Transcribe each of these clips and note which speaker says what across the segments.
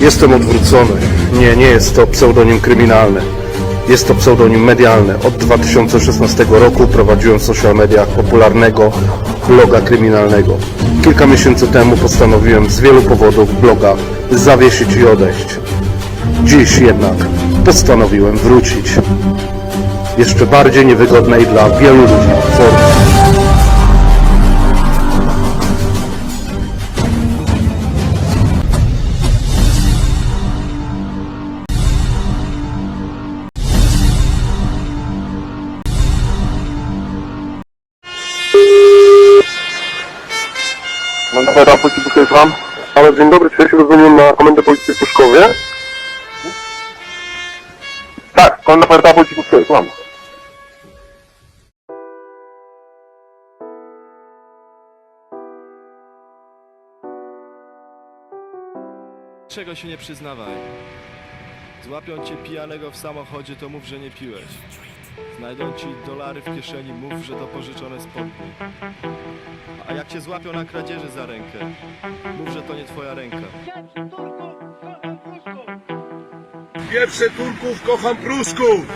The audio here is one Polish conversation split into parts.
Speaker 1: Jestem odwrócony. Nie, nie jest to pseudonim kryminalny. Jest to pseudonim medialny. Od 2016 roku prowadziłem social mediach popularnego bloga kryminalnego. Kilka miesięcy temu postanowiłem z wielu powodów bloga zawiesić i odejść. Dziś jednak postanowiłem wrócić. Jeszcze bardziej niewygodnej dla wielu ludzi formie.
Speaker 2: Komendant Policji Puszkowie Słucham. Ale dzień dobry, czy ja się rozumiem na Komendę Policji w Puszkowie? Tak, komendant Policji Puszkowie Słucham.
Speaker 3: Czego się nie przyznawaj. Złapią cię pijanego w samochodzie, to mów, że nie piłeś. Znajdą ci dolary w kieszeni, mów, że to pożyczone spodnie. A jak cię złapią na kradzieży za rękę, mów, że to nie twoja ręka.
Speaker 4: Pierwsze Turków kocham Prusków!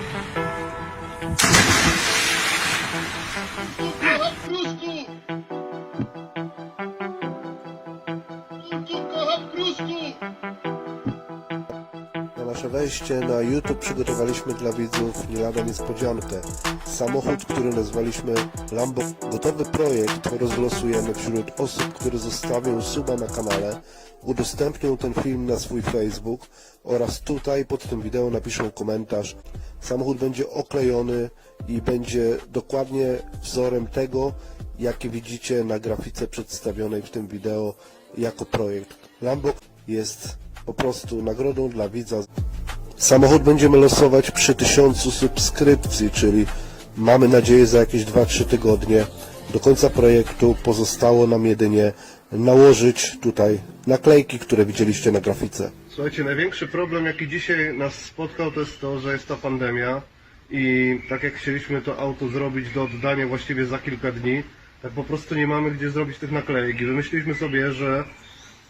Speaker 5: Nasze wejście na YouTube przygotowaliśmy dla widzów nie lada niespodziankę. Samochód, który nazwaliśmy Lambo. Gotowy projekt rozlosujemy wśród osób, które zostawią suba na kanale, udostępnią ten film na swój Facebook oraz tutaj pod tym wideo napiszą komentarz. Samochód będzie oklejony i będzie dokładnie wzorem tego, jakie widzicie na grafice przedstawionej w tym wideo jako projekt. Lambo jest po prostu nagrodą dla widza. Samochód będziemy losować przy tysiącu subskrypcji, czyli mamy nadzieję za jakieś 2-3 tygodnie. Do końca projektu pozostało nam jedynie nałożyć tutaj naklejki, które widzieliście na grafice.
Speaker 1: Słuchajcie, największy problem, jaki dzisiaj nas spotkał, to jest to, że jest ta pandemia i tak jak chcieliśmy to auto zrobić do oddania właściwie za kilka dni, tak po prostu nie mamy gdzie zrobić tych naklejek. I wymyśliliśmy sobie, że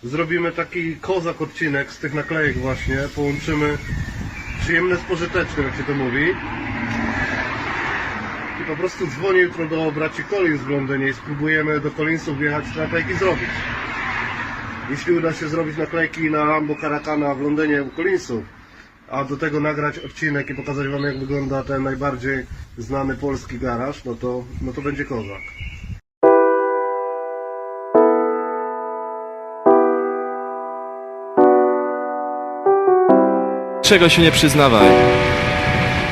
Speaker 1: zrobimy taki kozak odcinek z tych naklejek właśnie, połączymy przyjemne z jak się to mówi. I po prostu dzwonię jutro do braci Collins w Londynie i spróbujemy do Collinsów wjechać naklejki zrobić. Jeśli uda się zrobić naklejki na Lambo Caracana w Londynie u Collinsów, a do tego nagrać odcinek i pokazać Wam jak wygląda ten najbardziej znany polski garaż, no to, no to będzie kozak.
Speaker 3: Czego się nie przyznawaj.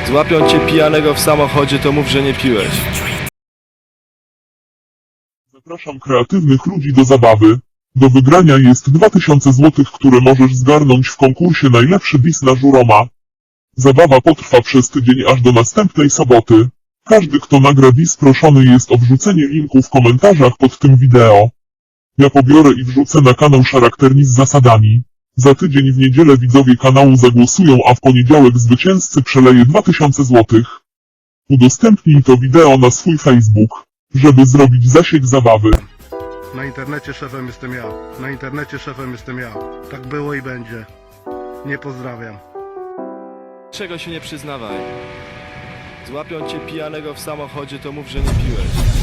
Speaker 3: Złapią cię pijanego w samochodzie, to mów, że nie piłeś.
Speaker 6: Zapraszam kreatywnych ludzi do zabawy. Do wygrania jest 2000 zł, które możesz zgarnąć w konkursie Najlepszy Bis na Żuroma. Zabawa potrwa przez tydzień aż do następnej soboty. Każdy kto nagra bis proszony jest o wrzucenie linku w komentarzach pod tym wideo. Ja pobiorę i wrzucę na kanał charakterni z zasadami. Za tydzień w niedzielę widzowie kanału zagłosują, a w poniedziałek zwycięzcy przeleje 2000 zł. Udostępnij to wideo na swój Facebook, żeby zrobić zasięg zabawy.
Speaker 1: Na internecie szefem jestem ja. Na internecie szefem jestem ja. Tak było i będzie. Nie pozdrawiam.
Speaker 3: Czego się nie przyznawaj. Złapią cię pijanego w samochodzie, to mów, że nie piłeś.